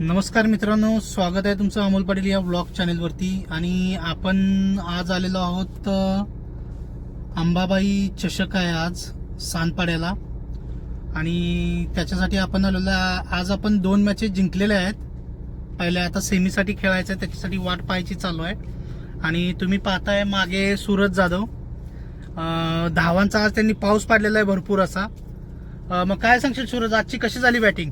नमस्कार मित्रांनो स्वागत आहे तुमचं अमोल पाटील या ब्लॉग चॅनेलवरती आणि आपण आज आलेलो आहोत अंबाबाई चषक आहे आज सानपाड्याला. आणि त्याच्यासाठी आपण आलेलो आज आपण दोन मॅचेस जिंकलेल्या आहेत. पहिल्या आता सेमीसाठी खेळायचं आहे त्याच्यासाठी वाट पाहायची चालू आहे. आणि तुम्ही पाहताय मागे सूरज जाधव. धावांचा आज त्यांनी पाऊस पाडलेला आहे भरपूर असा. मग काय सांगशील सूरज आजची कशी झाली बॅटिंग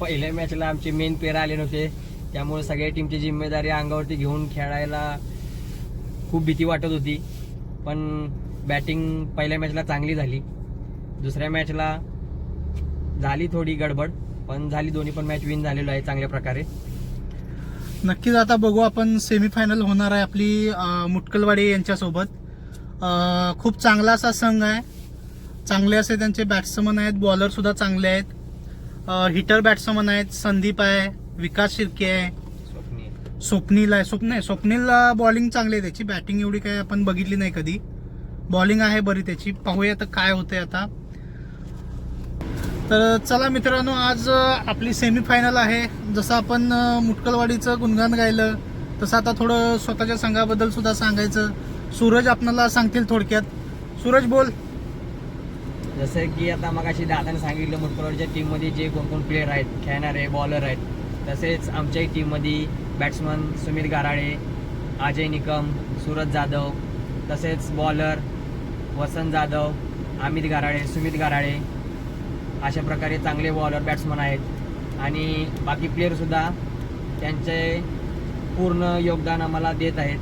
पहिल्या मॅचला आमचे मेन प्लेअर आले नव्हते. त्यामुळे सगळ्या टीमची जिम्मेदारी अंगावरती घेऊन खेळायला खूप भीती वाटत होती. पण बॅटिंग पहिल्या मॅचला चांगली झाली. दुसऱ्या मॅचला झाली थोडी गडबड पण झाली दोन्ही पण मॅच विन झालेलो आहे चांगल्या प्रकारे. नक्कीच आता बघू आपण सेमीफायनल होणार आहे आपली मुटकलवाडी यांच्यासोबत. खूप चांगला असा संघ आहे. चांगले असे त्यांचे बॅट्समन आहेत बॉलर सुद्धा चांगले आहेत. हिटर बॅट्समन आहेत संदीप आहे विकास शिर्के आहे. स्वप्नी स्वप्नील आहे. स्वप्न स्वप्नीलला बॉलिंग चांगली आहे त्याची. बॅटिंग एवढी काय आपण बघितली नाही कधी. बॉलिंग आहे बरी त्याची. पाहूया आता काय होतंय आता. तर चला मित्रांनो आज आपली सेमीफायनल आहे. जसं आपण मुटकलवाडीचं गुणगान गायलं तसं आता थोडं स्वतःच्या संघाबद्दल सुद्धा सांगायचं. सूरज आपल्याला सांगतील थोडक्यात. सूरज बोल. जसं की आता मग अशी दादाने सांगितलं मुटकलवाडीच्या टीममध्ये जे कोण कोण आहेत खेळणारे बॉलर आहेत तसेच आमच्याही टीममध्ये बॅट्समन सुमित गाराळे अजय निकम सूरज जाधव तसेच बॉलर वसंत जाधव अमित गाराळे सुमित गाराळे अशा प्रकारे चांगले बॉलर बॅट्समन आहेत. आणि बाकी प्लेअरसुद्धा त्यांचे पूर्ण योगदान आम्हाला देत आहेत.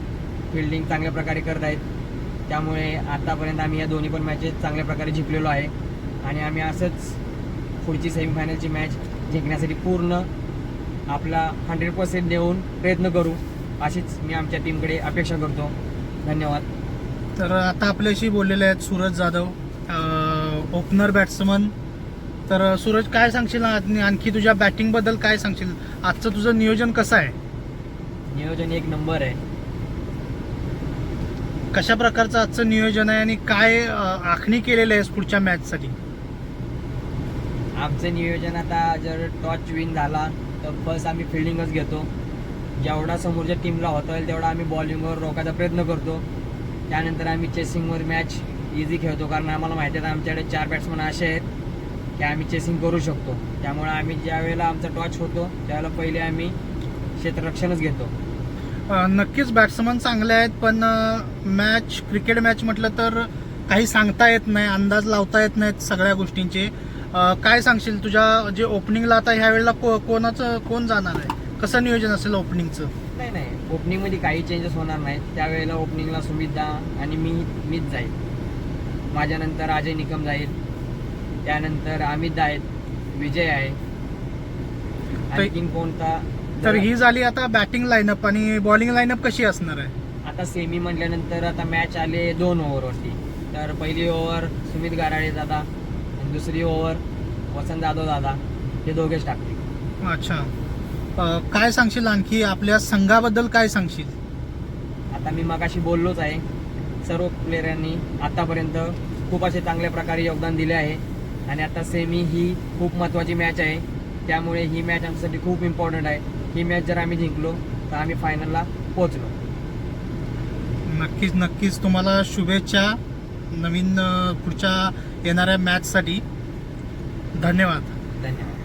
फिल्डिंग चांगल्या प्रकारे करत आहेत. त्यामुळे आतापर्यंत आम्ही या दोन्ही पण मॅचेस चांगल्या प्रकारे जिंकलेलो आहे. आणि आम्ही असंच पुढची सेमीफायनलची मॅच जिंकण्यासाठी पूर्ण आपला हंड्रेड पर्सेंट देऊन प्रयत्न करू. अशीच मी आमच्या टीमकडे अपेक्षा करतो. धन्यवाद. तर आता आपल्याशी बोललेले आहेत सूरज जाधव ओपनर बॅट्समन तर सूरज काय सांगशील? आणि आणखी तुझ्या बॅटिंगबद्दल काय सांगशील? आजचं तुझं नियोजन कसं आहे? नियोजन एक नंबर आहे. कशा प्रकारचं आजचं नियोजन आहे आणि काय आखणी केलेलं आहे पुढच्या मॅचसाठी? आमचं नियोजन आता जर टॉच विन झाला तर फर्स्ट आम्ही फिल्डिंगच घेतो. जेवढा समोरच्या टीमला होता येईल तेवढा आम्ही बॉलिंगवर रोखायचा प्रयत्न करतो. त्यानंतर आम्ही चेसिंगवर मॅच इझी खेळतो कारण आम्हाला माहिती आहे आमच्याकडे चार बॅट्समन असे आहेत की आम्ही चेसिंग करू शकतो. त्यामुळे आम्ही ज्यावेळेला आमचा टॉच होतो त्यावेळेला पहिले आम्ही क्षेत्ररक्षणच घेतो. नक्कीच बॅट्समन चांगले आहेत पण मॅच क्रिकेट मॅच म्हटलं तर काही सांगता येत नाही अंदाज लावता येत नाहीत सगळ्या गोष्टींचे. काय सांगशील? तुझ्या जे ओपनिंगला आता ह्या वेळेला को कोणाचं कोण जाणार आहे? कसं नियोजन असेल ओपनिंगचं नाही नाही. ओपनिंगमध्ये काही चेंजेस होणार नाहीत. त्यावेळेला ओपनिंगला सुमित दा आणि मी मीच जाईल. माझ्यानंतर अजय निकम जाईल. त्यानंतर अमित दा आहेत. विजय आहे. आणखीन कोणता तर ही झाली आता बॅटिंग लाईनअप आणि बॉलिंग लाईनअप कशी असणार आहे? आता सेमी म्हटल्यानंतर आता मॅच आले दोन ओव्हरवरती तर पहिली ओव्हर सुमित गाराळे दादा आणि दुसरी ओव्हर वसंत जाधव दादा. हे दोघेच टाकतील अच्छा. अं, काय सांगशील आणखी? आपल्या संघाबद्दल काय सांगशील? आता मी मगाशी बोललोच आहे. सर्व प्लेयरांनी आतापर्यंत खूप असे चांगल्या प्रकारे योगदान दिले आहे. आणि आता सेमी ही खूप महत्त्वाची मॅच आहे. त्यामुळे ही मॅच आमच्यासाठी खूप इम्पॉर्टंट आहे. ही मॅच जर आम्ही जिंकलो तर आम्ही फायनलला पोहोचलो. नक्कीच नक्कीच तुम्हाला शुभेच्छा नवीन अं, पुढच्या येणाऱ्या मॅचसाठी धन्यवाद. धन्यवाद.